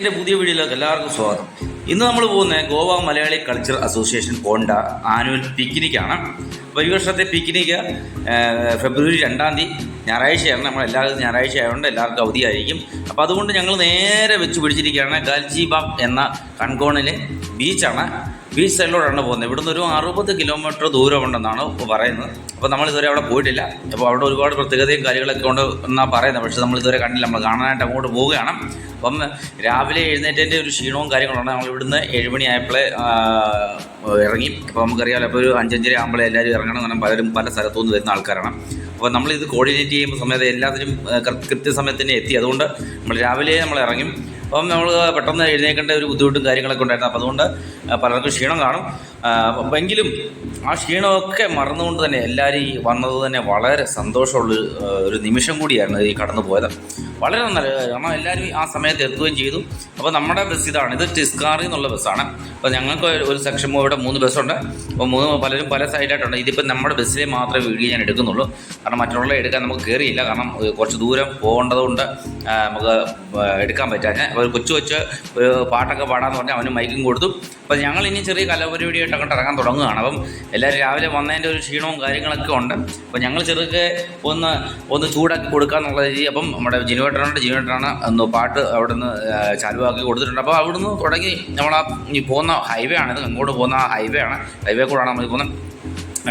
എന്റെ പുതിയ വീഡിയോയിലേക്ക് എല്ലാവർക്കും സ്വാഗതം. ഇന്ന് നമ്മൾ പോകുന്നത് ഗോവ മലയാളി കൾച്ചർ അസോസിയേഷൻ കോണ്ട ആനുവൽ പിക്നിക്കാണ്. അപ്പോൾ ഈ വർഷത്തെ പിക്നിക്ക് ഫെബ്രുവരി രണ്ടാം തീയതി ഞായറാഴ്ചയാണ്. നമ്മൾ എല്ലാവരും ഞായറാഴ്ച ആയതുകൊണ്ട് എല്ലാവർക്കും അവധിയായിരിക്കും. അപ്പോൾ അതുകൊണ്ട് ഞങ്ങൾ നേരെ വെച്ച് പിടിച്ചിരിക്കുകയാണ് ഗാൽജിബാഗ് എന്ന കൺകോണിലെ ബീച്ചാണ്. ബീച്ച് സൈഡിലൂടെയാണ് പോകുന്നത്. ഇവിടുന്ന് ഒരു അറുപത് കിലോമീറ്റർ ദൂരമുണ്ടെന്നാണ് പറയുന്നത്. അപ്പോൾ നമ്മൾ ഇതുവരെ അവിടെ പോയിട്ടില്ല. അപ്പോൾ അവിടെ ഒരുപാട് പ്രത്യേകതയും കാര്യങ്ങളൊക്കെ ഉണ്ട് എന്നാണ് പറയുന്നത്. പക്ഷേ നമ്മൾ ഇതുവരെ കണ്ടില്ല. നമ്മൾ കാണാനായിട്ട് അങ്ങോട്ട് പോവുകയാണ്. അപ്പം രാവിലെ എഴുന്നേറ്റതിന്റെ ഒരു ക്ഷീണവും കാര്യങ്ങളുണ്ട്. നമ്മൾ ഇവിടുന്ന് ഏഴുമണി ഇറങ്ങി. അപ്പോൾ നമുക്കറിയാമല്ലോ അപ്പോൾ ഒരു അഞ്ചഞ്ചര ആകുമ്പോഴേ എല്ലാവരും ഇറങ്ങണം കാരണം പലരും പല സ്ഥലത്തു നിന്ന് വരുന്ന ആൾക്കാരാണ്. അപ്പോൾ നമ്മളിത് കോർഡിനേറ്റ് ചെയ്യുമ്പോൾ സമയത്ത് എല്ലാത്തിനും കൃത്യസമയത്ത് തന്നെ എത്തി. അതുകൊണ്ട് നമ്മൾ രാവിലെ നമ്മൾ ഇറങ്ങും. അപ്പം നമ്മൾ പെട്ടെന്ന് എഴുന്നേൽക്കേണ്ട ഒരു ബുദ്ധിമുട്ടും കാര്യങ്ങളൊക്കെ ഉണ്ടായിരുന്നു. അപ്പോൾ അതുകൊണ്ട് പലർക്കും ക്ഷീണം കാണും. എങ്കിലും ആ ക്ഷീണമൊക്കെ മറന്നുകൊണ്ട് തന്നെ എല്ലാവരും വന്നത് തന്നെ വളരെ സന്തോഷമുള്ള ഒരു, നിമിഷം കൂടിയായിരുന്നു ഈ കടന്നു പോയത്. വളരെ നല്ല കാരണം എല്ലാവരും ആ സമയത്ത് എത്തുകയും ചെയ്തു. അപ്പോൾ നമ്മുടെ ബസ് ഇതാണ്. ഇത് ടിസ്കാറി എന്നുള്ള ബസ്സാണ് അപ്പോൾ ഞങ്ങൾക്ക് ഒരു സെക്ഷൻ ഇവിടെ മൂന്ന് ബസ്സുണ്ട് അപ്പോൾ മൂന്ന് പലരും പല സൈഡായിട്ടുണ്ട് ഇതിപ്പോൾ നമ്മുടെ ബസ്സിലെ മാത്രമേ വീഡിയോ ഞാൻ എടുക്കുന്നുള്ളൂ. കാരണം മറ്റുള്ള എടുക്കാൻ നമുക്ക് കയറിയില്ല കാരണം കുറച്ച് ദൂരം പോകേണ്ടതുകൊണ്ട് നമുക്ക് എടുക്കാൻ പറ്റാഞ്ഞ ഒരു കൊച്ചു കൊച്ച് പാട്ടൊക്കെ പാടാന്ന് പറഞ്ഞാൽ അവന് മൈക്കും കൊടുത്തു. അപ്പോൾ ഞങ്ങൾ ഇനി ചെറിയ കലാപരിപാടിയായിട്ട് അങ്ങോട്ട് ഇറങ്ങാൻ തുടങ്ങുകയാണ്. അപ്പം എല്ലാവരും രാവിലെ വന്നതിന്റെ ഒരു ക്ഷീണവും കാര്യങ്ങളൊക്കെ ഉണ്ട്. അപ്പോൾ ഞങ്ങൾ ചെറുക്കെ ഒന്ന് ഒന്ന് ചൂടാക്കി കൊടുക്കുക എന്നുള്ള രീതി. അപ്പം നമ്മുടെ ജിനുവേട്ടനുണ്ട്. ജിനുവേട്ടനാണ് ഒന്ന് പാട്ട് അവിടുന്ന് ചാലുവാക്കി കൊടുത്തിട്ടുണ്ട്. അപ്പോൾ അവിടുന്ന് തുടങ്ങി നമ്മൾ ആ പോകുന്ന ഹൈവേ ആണിത് അങ്ങോട്ട് പോകുന്ന ഹൈവേ ആണ്. ഹൈവേ കൂടാണ് നമ്മൾ പോകുന്നത്.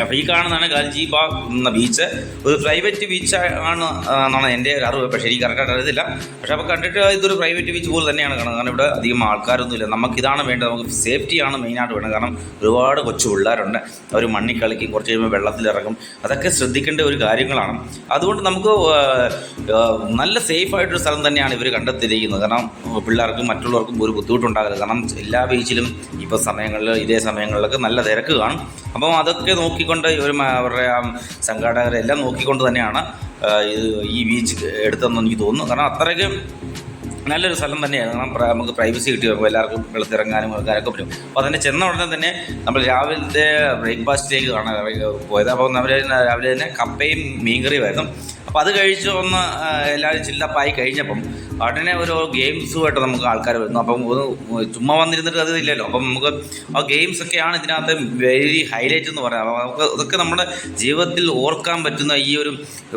അപ്പോൾ കാണുന്നതാണ് കാണുന്നതാണ് ബാഗ് എന്ന ബീച്ച് ഒരു പ്രൈവറ്റ് ബീച്ച് ആണ് എന്നാണ് എന്റെ ഒരു അറിവ്. പക്ഷേ എനിക്ക് കറക്റ്റായിട്ട് അറിയത്തില്ല. പക്ഷേ അപ്പോൾ കണ്ടിട്ട് ഇതൊരു പ്രൈവറ്റ് ബീച്ച് പോലെ തന്നെയാണ് കാണുന്നത്. കാരണം ഇവിടെ അധികം ആൾക്കാരൊന്നുമില്ല നമുക്കിതാണ് വേണ്ടത്. നമുക്ക് സേഫ്റ്റിയാണ് മെയിനായിട്ട് വേണ്ടത്. കാരണം ഒരുപാട് കൊച്ചു പിള്ളേരുണ്ട്. അവർ മണ്ണിൽ കളിക്കും കുറച്ച് കഴിയുമ്പോൾ വെള്ളത്തിലിറങ്ങും അതൊക്കെ ശ്രദ്ധിക്കേണ്ട ഒരു കാര്യങ്ങളാണ്. അതുകൊണ്ട് നമുക്ക് നല്ല സേഫ് സേഫായിട്ടൊരു സ്ഥലം തന്നെയാണ് ഇവർ കണ്ടെത്തിയിരിക്കുന്നത്. കാരണം പിള്ളേർക്കും മറ്റുള്ളവർക്കും ഒരു ബുദ്ധിമുട്ടുണ്ടാകരുത്. കാരണം എല്ലാ ബീച്ചിലും ഇപ്പോൾ സമയങ്ങളിൽ ഇതേ സമയങ്ങളിലൊക്കെ നല്ല തിരക്ക് കാണും. അപ്പം അതൊക്കെ നോക്കിക്കൊണ്ട് ഇവർ അവരുടെ ആ സംഘാടകരെല്ലാം നോക്കിക്കൊണ്ട് തന്നെയാണ് ഇത് ഈ ബീച്ച് എടുത്തതെന്ന് എനിക്ക് തോന്നുന്നു. കാരണം അത്രയ്ക്ക് നല്ലൊരു സ്ഥലം തന്നെയാണ്. കാരണം നമുക്ക് പ്രൈവസി കിട്ടി വരുമ്പോൾ എല്ലാവർക്കും വെള്ളത്തിറങ്ങാനും ഇറങ്ങാനൊക്കെ പറ്റും. അപ്പോൾ അതിന്റെ ചെന്ന ഉടനെ തന്നെ നമ്മൾ രാവിലത്തെ ബ്രേക്ക്ഫാസ്റ്റിലേക്ക് കാണാൻ പോയത്. അപ്പോൾ നമ്മൾ രാവിലെ തന്നെ കപ്പയും മീൻകറിയുമായിരുന്നു അപ്പോൾ അത് കഴിച്ച് ഒന്ന് എല്ലാവരും ചില്ലപ്പായി കഴിഞ്ഞപ്പം ഉടനെ ഓരോ ഗെയിംസുമായിട്ട് നമുക്ക് ആൾക്കാർ വരുന്നു. അപ്പം ചുമ്മാ വന്നിരുന്നിട്ട് അത് ഇല്ലല്ലോ. അപ്പം നമുക്ക് ആ ഗെയിംസ് ഒക്കെയാണ് ഇതിനകത്ത് വെരി ഹൈലൈറ്റ് എന്ന് പറയാം. അപ്പോൾ നമുക്ക് ഇതൊക്കെ നമ്മുടെ ജീവിതത്തിൽ ഓർക്കാൻ പറ്റുന്ന ഈ ഒരു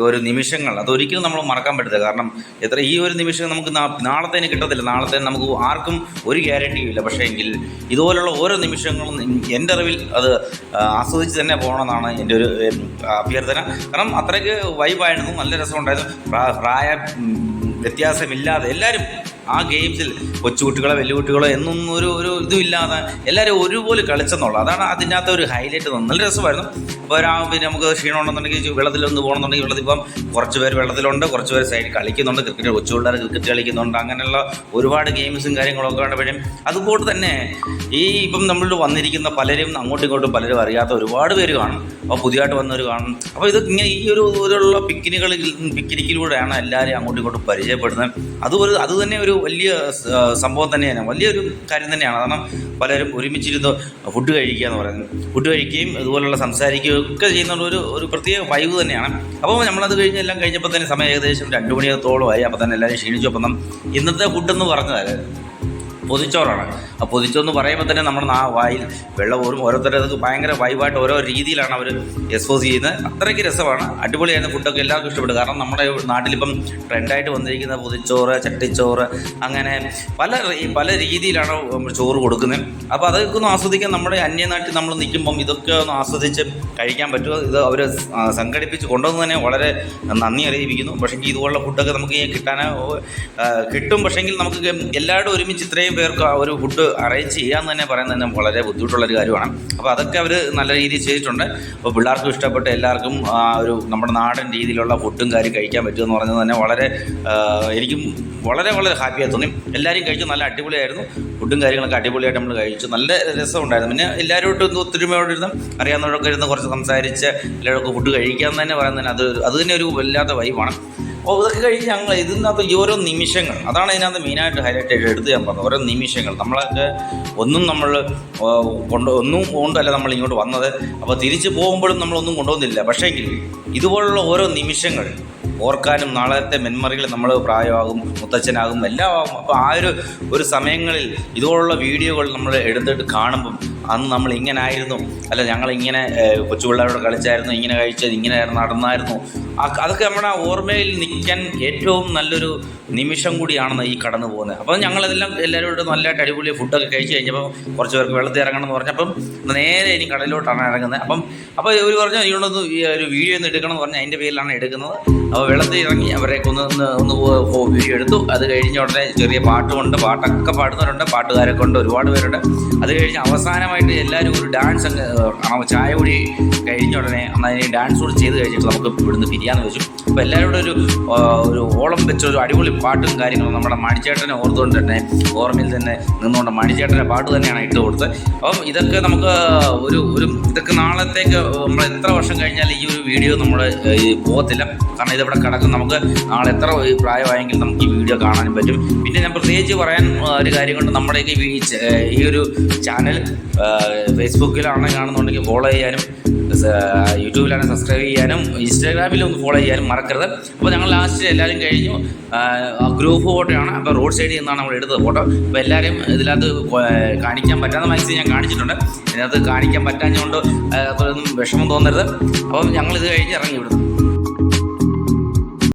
ഒരു നിമിഷങ്ങൾ. അതൊരിക്കലും നമ്മൾ മറക്കാൻ പറ്റില്ല കാരണം എത്ര ഈ ഒരു നിമിഷം നമുക്ക് നാളത്തേന് കിട്ടത്തില്ല. നാളത്തേന് നമുക്ക് ആർക്കും ഒരു ഗ്യാരണ്ടിയും ഇല്ല. പക്ഷേ എങ്കിൽ ഇതുപോലുള്ള ഓരോ നിമിഷങ്ങളും എന്റെ അറിവിൽ അത് ആസ്വദിച്ച് തന്നെ പോകണമെന്നാണ് എന്റെ ഒരു അഭ്യർത്ഥന. കാരണം അത്രയ്ക്ക് വൈബായിരുന്നു നല്ല രസമുണ്ടായിരുന്നു. പ്രാ- പ്രായ വ്യത്യാസമില്ലാതെ എല്ലാവരും ആ ഗെയിംസിൽ കൊച്ചുകുട്ടികളോ വലിയ കുട്ടികളോ എന്നൊന്നും ഒരു ഒരു ഇതുമില്ലാതെ എല്ലാവരും ഒരുപോലെ കളിച്ചെന്നുള്ളൂ. അതാണ് അതിനകത്ത് ഒരു ഹൈലൈറ്റ് നല്ല രസമായിരുന്നു. രാ പിന്നെ നമുക്ക് ക്ഷീണം ഉണ്ടെന്നുണ്ടെങ്കിൽ വെള്ളത്തിലൊന്ന് പോകണമെന്നുണ്ടെങ്കിൽ വെള്ളത്തിൽ ഇപ്പം കുറച്ച് പേര് വെള്ളത്തിലുണ്ട് കുറച്ച് പേര് സൈഡിൽ കളിക്കുന്നുണ്ട് ക്രിക്കറ്റ് കൊച്ചു പിള്ളേർ ക്രിക്കറ്റ് കളിക്കുന്നുണ്ട് അങ്ങനെയുള്ള ഒരുപാട് ഗെയിംസും കാര്യങ്ങളൊക്കെ ഉണ്ടപ്പോഴും അതുപോലെ തന്നെ ഈ ഇപ്പം നമ്മൾ വന്നിരിക്കുന്ന പലരും അങ്ങോട്ടും ഇങ്ങോട്ടും പലരും അറിയാത്ത ഒരുപാട് പേര് കാണും. അപ്പോൾ പുതിയതായിട്ട് വന്നവർ കാണും. അപ്പോൾ ഇത് ഇങ്ങനെ ഈ ഒരു ഇതിലുള്ള പിക്നിക്കുകളിൽ പിക്നിക്കിലൂടെയാണ് എല്ലാവരെയും അങ്ങോട്ടും ഇങ്ങോട്ടും പരിചയപ്പെടുന്നത്. അത് ഒരു അത് തന്നെ ഒരു വലിയ സംഭവം തന്നെയാണ്. വലിയൊരു കാര്യം തന്നെയാണ്. കാരണം പലരും ഒരുമിച്ചിരുന്ന് ഫുഡ് കഴിക്കുക എന്ന് പറയുന്നത്. ഫുഡ് കഴിക്കുകയും ഇതുപോലുള്ള സംസാരിക്കുകയും ഒക്കെ ചെയ്യുന്ന ഒരു ഒരു പ്രത്യേക വൈബ് തന്നെയാണ്. അപ്പോൾ നമ്മളത് കഴിഞ്ഞ് എല്ലാം കഴിഞ്ഞപ്പോൾ തന്നെ സമയം ഏകദേശം രണ്ട് മണിയോളമായി അപ്പോൾ തന്നെ എല്ലാവരും ക്ഷീണിച്ചു. അപ്പം ഇന്നത്തെ ഫുഡെന്ന് പറഞ്ഞത് പൊതിച്ചോറാണ്. ആ പൊതിച്ചോന്ന് പറയുമ്പോൾ തന്നെ നമ്മുടെ നാ വായിൽ വെള്ളം ഓരും ഓരോരുത്തരുടെ ഭയങ്കര വൈബായിട്ട് ഓരോ രീതിയിലാണ് അവർ എക്സ്പോസ് ചെയ്യുന്നത്. അത്രയ്ക്ക് രസമാണ്. അടിപൊളിയായിരുന്നു ഫുഡൊക്കെ എല്ലാവർക്കും ഇഷ്ടപ്പെടും കാരണം നമ്മുടെ നാട്ടിലിപ്പം ട്രെൻഡായിട്ട് വന്നിരിക്കുന്ന പൊതിച്ചോറ് ചട്ടിച്ചോറ് അങ്ങനെ പല പല രീതിയിലാണ് നമ്മൾ ചോറ് കൊടുക്കുന്നത്. അപ്പോൾ അതൊക്കെ ഒന്ന് ആസ്വദിക്കാൻ നമ്മുടെ അന്യനാട്ടിൽ നമ്മൾ നിൽക്കുമ്പം ഇതൊക്കെ ഒന്ന് ആസ്വദിച്ച് കഴിക്കാൻ പറ്റുമോ? ഇത് അവർ സംഘടിപ്പിച്ച് കൊണ്ടുവന്ന് തന്നെ വളരെ നന്ദി അറിയിപ്പിക്കുന്നു. പക്ഷേ ഇതുപോലുള്ള ഫുഡൊക്കെ നമുക്ക് കിട്ടാൻ കിട്ടും. പക്ഷേങ്കിൽ നമുക്ക് എല്ലാവരും ഒരുമിച്ച് ഇത്രയും പേർക്ക് ആ ഒരു ഫുഡ് അറേഞ്ച് ചെയ്യാന്ന് തന്നെ പറയുന്നത് തന്നെ വളരെ ബുദ്ധിമുട്ടുള്ളൊരു കാര്യമാണ്. അപ്പോൾ അതൊക്കെ അവർ നല്ല രീതിയിൽ ചെയ്തിട്ടുണ്ട്. അപ്പോൾ പിള്ളേർക്കും ഇഷ്ടപ്പെട്ട എല്ലാവർക്കും ആ ഒരു നമ്മുടെ നാടൻ രീതിയിലുള്ള ഫുഡും കാര്യം കഴിക്കാൻ പറ്റുമെന്ന് പറഞ്ഞത് തന്നെ വളരെ എനിക്കും വളരെ വളരെ ഹാപ്പിയായി തോന്നി. എല്ലാവരും കഴിച്ചു നല്ല അടിപൊളിയായിരുന്നു. ഫുഡും കാര്യങ്ങളൊക്കെ അടിപൊളിയായിട്ട് നമ്മൾ കഴിച്ചു. നല്ല രസമുണ്ടായിരുന്നു. പിന്നെ എല്ലാവരോട്ടും ഒന്ന് ഒത്തൊരുമയോടെ ഇരുന്ന് അറിയാവുന്നവരൊക്കെ ഇരുന്ന് കുറച്ച് സംസാരിച്ച് എല്ലാവർക്കും ഫുഡ് കഴിക്കാമെന്ന് തന്നെ പറയുന്നതിന് അത് അത് തന്നെ ഒരു വല്ലാത്ത വൈബാണ് അപ്പോൾ ഇതൊക്കെ കഴിഞ്ഞ് ഞങ്ങൾ ഇതിനകത്ത് ഈ ഓരോ നിമിഷങ്ങൾ അതാണ് ഇതിനകത്ത് മെയിനായിട്ട് ഹൈലൈറ്റ് ആയിട്ട് എടുത്ത് ഞാൻ പറഞ്ഞത് ഓരോ നിമിഷങ്ങൾ. നമ്മളൊക്കെ ഒന്നും നമ്മൾ കൊണ്ട് ഒന്നും കൊണ്ടല്ല നമ്മൾ ഇങ്ങോട്ട് വന്നത്. അപ്പോൾ തിരിച്ച് പോകുമ്പോഴും നമ്മളൊന്നും കൊണ്ടുവന്നില്ല. പക്ഷേങ്കിൽ ഇതുപോലുള്ള ഓരോ നിമിഷങ്ങൾ ഓർക്കാനും നാളത്തെ മെമ്മറികൾ നമ്മൾ പ്രായമാകും മുത്തച്ഛനാകും എല്ലാം ആകും അപ്പോൾ ആ ഒരു ഒരു സമയങ്ങളിൽ ഇതുപോലുള്ള വീഡിയോകൾ നമ്മൾ എടുത്തിട്ട് കാണുമ്പം അന്ന് നമ്മൾ ഇങ്ങനെ ആയിരുന്നു. അല്ല ഞങ്ങൾ ഇങ്ങനെ കൊച്ചു പിള്ളേരോട് കളിച്ചായിരുന്നു ഇങ്ങനെ കഴിച്ചത് ഇങ്ങനെ നടന്നായിരുന്നു. അതൊക്കെ നമ്മുടെ ഓർമ്മയിൽ നിൽക്കാൻ ഏറ്റവും നല്ലൊരു നിമിഷം കൂടിയാണെന്ന് ഈ കടന്നു പോകുന്നത്. അപ്പം ഞങ്ങളതെല്ലാം എല്ലാവരോടും നല്ലതായിട്ട് അടിപൊളി ഫുഡൊക്കെ കഴിച്ച് കഴിഞ്ഞപ്പോൾ കുറച്ച് പേർക്ക് വെള്ളത്തിൽ ഇറങ്ങണം എന്ന് പറഞ്ഞപ്പം നേരെ ഇനി കടലിലോട്ടാണ് ഇറങ്ങുന്നത്. അപ്പം അപ്പോൾ ഇവർ പറഞ്ഞു ഈ ഒരു വീഡിയോ ഒന്ന് എടുക്കണം എന്ന് പറഞ്ഞാൽ അതിന്റെ പേരിലാണ് എടുക്കുന്നത്. അപ്പോൾ വെള്ളത്തിൽ ഇറങ്ങി അവരെ ഒന്ന് ഒന്ന് വീഡിയോ എടുത്തു അത് കഴിഞ്ഞ ഉടനെ ചെറിയ പാട്ടുമുണ്ട് പാട്ടൊക്കെ പാടുന്നവരുണ്ട് പാട്ടുകാരൊക്കെ ഉണ്ട് ഒരുപാട് പേരുണ്ട്. അത് കഴിഞ്ഞ് അവസാനമായിട്ട് എല്ലാവരും ഒരു ഡാൻസ് അങ്ങ് ചായ കൂടി കഴിഞ്ഞ ഉടനെ അതിന് ഡാൻസ് കൂടി ചെയ്ത് കഴിഞ്ഞിട്ട് നമുക്ക് ഇവിടുന്ന് പിരിയാന്ന് വെച്ചു. അപ്പോൾ എല്ലാവരോടും ഒരു ഒരു ഓളം വെച്ച ഒരു അടിപൊളി പാട്ടും കാര്യങ്ങളും നമ്മുടെ മണിച്ചേട്ടനെ ഓർത്തുകൊണ്ട് തന്നെ ഓർമ്മയിൽ തന്നെ നിന്നുകൊണ്ട് മണിച്ചേട്ടന്റെ പാട്ട് തന്നെയാണ് ഇട്ട് കൊടുത്തത്. അപ്പം ഇതൊക്കെ നമുക്ക് ഒരു ഒരു ഇതൊക്കെ നാളത്തേക്ക് എത്ര വർഷം കഴിഞ്ഞാൽ ഈ ഒരു വീഡിയോ നമ്മൾ പോകത്തില്ല കാരണം ഇതിവിടെ കിടക്കും. നമുക്ക് നാളെ എത്ര ഈ പ്രായമായെങ്കിൽ നമുക്ക് ഈ വീഡിയോ കാണാനും പറ്റും. പിന്നെ ഞാൻ പ്രത്യേകിച്ച് പറയാൻ ഒരു കാര്യം കൊണ്ട് നമ്മുടെ ഈ ഒരു ചാനൽ ഫേസ്ബുക്കിലാണ് കാണുന്നുണ്ടെങ്കിൽ ഫോളോ ചെയ്യാനും യൂട്യൂബിലാണ് സബ്സ്ക്രൈബ് ചെയ്യാനും ഇൻസ്റ്റാഗ്രാമിൽ ഒന്ന് ഫോളോ ചെയ്യാനും മറക്കരുത്. അപ്പോൾ ഞങ്ങൾ ലാസ്റ്റ് എല്ലാവരും കഴിഞ്ഞു. ഗ്രൂപ്പ് ഫോട്ടോയാണ് അപ്പോൾ റോഡ് സൈഡിൽ നിന്നാണ് നമ്മൾ എടുത്തത് ഫോട്ടോ അപ്പോൾ എല്ലാവരും ഇതിനകത്ത് കാണിക്കാൻ പറ്റാത്ത മാക്സിമം ഞാൻ കാണിച്ചിട്ടുണ്ട്. ഇതിനകത്ത് കാണിക്കാൻ പറ്റാഞ്ഞുകൊണ്ട് അതൊന്നും വിഷമം തോന്നരുത്. അപ്പം ഞങ്ങൾ ഇത് കഴിഞ്ഞ് ഇറങ്ങി വിടുന്നു